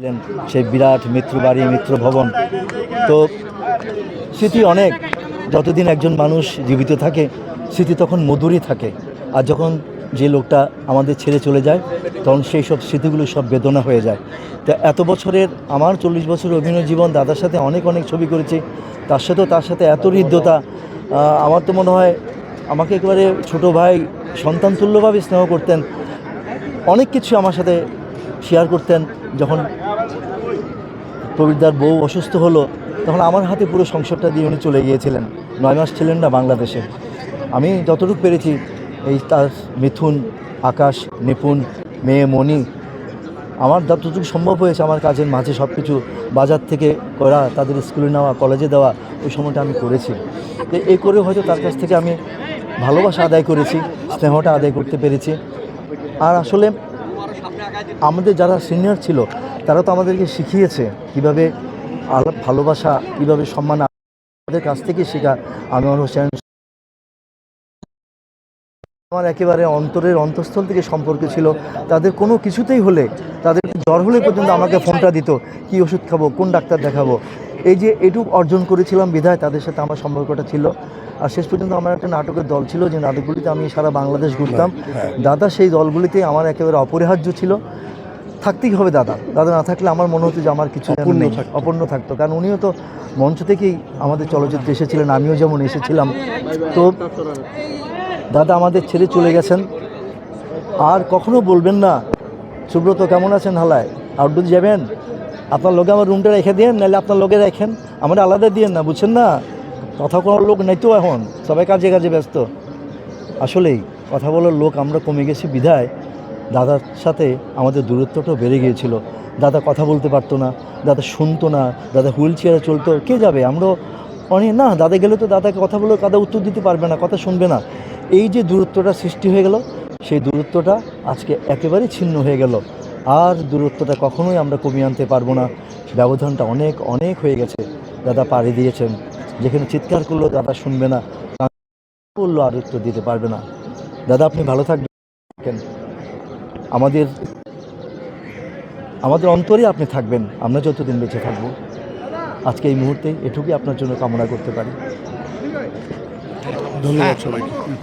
ছিলেন সেই বিরাট মিত্র বাড়ি মিত্র ভবন তো স্মৃতি অনেক। যতদিন একজন মানুষ জীবিত থাকে, স্মৃতি তখন মধুরই থাকে। আর যখন যে লোকটা আমাদের ছেড়ে চলে যায়, তখন সেই সব স্মৃতিগুলো সব বেদনা হয়ে যায়। তো এত বছরের আমার চল্লিশ বছরের অভিনয় জীবন, দাদার সাথে অনেক অনেক ছবি করেছি। তার সাথেও তার সাথে এত হৃদ্যতা। আমার তো মনে হয় আমাকে একেবারে ছোট ভাই সন্তান তুল্যভাবে স্নেহ করতেন। অনেক কিছু আমার সাথে শেয়ার করতেন, যখন প্রবীরদার বউ অসুস্থ হলো, তখন আমার হাতে পুরো সংসারটা দিয়ে উনি চলে গিয়েছিলেন। নয় মাস ছিলেন না বাংলাদেশে। আমি যতটুকু পেরেছি, এই তার মিথুন, আকাশ, নিপুণ, মেয়ে, মণি, আমার যতটুকু সম্ভব হয়েছে, আমার কাজের মাঝে সব কিছু বাজার থেকে করা, তাদের স্কুলে নেওয়া, কলেজে দেওয়া, ওই সময়টা আমি করেছি। তো এই করে হয়তো তার কাছ থেকে আমি ভালোবাসা আদায় করেছি, স্নেহটা আদায় করতে পেরেছি। আর আসলে আমাদের যারা সিনিয়র ছিল, তারা তো আমাদেরকে শিখিয়েছে কীভাবে আলাপ, ভালোবাসা, কীভাবে সম্মান আমাদের কাছ থেকে শেখা। আনোয়ার হোসেন আমার একেবারে অন্তরের অন্তঃস্থল থেকে সম্পর্ক ছিল। তাদের কোনো কিছুতেই হলে, তাদের জ্বর হলে পর্যন্ত আমাকে ফোনটা দিত, কি ওষুধ খাব, কোন ডাক্তার দেখাবো। এই যে এটুক অর্জন করেছিলাম বিধায় তাদের সাথে আমার সম্পর্কটা ছিল। আর শেষ পর্যন্ত আমার একটা নাটকের দল ছিল যে নাটকগুলিতে আমি সারা বাংলাদেশ ঘুরতাম। দাদা সেই দলগুলিতে আমার একেবারে অপরিহার্য ছিল। থাকতেই হবে দাদা। দাদা না থাকলে আমার মনে হতো যে আমার কিছু। অপূর্ণ থাকতো। কারণ উনিও তো মঞ্চ থেকেই আমাদের চলচ্চিত্রে এসেছিলেন আমিও যেমন এসেছিলাম। তো দাদা আমাদের ছেড়ে চলে গেছেন। আর কখনো বলবেন না সুব্রত কেমন আছেন হালায়? আউটডোর যাবেন? আপনার লোকে আমার রুমটা রেখে দিন নাহলে আপনার লোকে রাখেন আমরা আলাদা দিয়েন না, বুঝছেন না? কথা কোনো লোক নাই তো এখন, সবাই কাজে কাজে ব্যস্ত। আসলেই, কথা বলার লোক আমরা কমে গেছি বিধায়। দাদার সাথে আমাদের দূরত্বটাও বেড়ে গিয়েছিল। দাদা কথা বলতে পারতো না, দাদা শুনতো না, দাদা হুইল চেয়ারে চলতো। কে যাবে? আমরাও অনেক না, দাদা গেলে তো দাদাকে কথা বলে দাদা উত্তর দিতে পারবে না, কথা শুনবে না। এই যে দূরত্বটা সৃষ্টি হয়ে গেল, সেই দূরত্বটা আজকে একেবারেই ছিন্ন হয়ে গেল। আর দূরত্বটা কখনোই আমরা কমিয়ে আনতে পারব না। ব্যবধানটা অনেক অনেক হয়ে গেছে। দাদা পাড়ি দিয়েছেন। যেখানে চিৎকার করল, দাদা শুনবে না। বলল, আর উত্তর দিতে পারবে না। দাদা, আপনি ভালো থাকবেন। আমাদের আমাদের অন্তরে আপনি থাকবেন। আমরা যতদিন বেঁচে থাকব। আজকে এই মুহূর্তে এটুকুই আপনার জন্য কামনা করতে পারি। ধন্যবাদ সবাইকে।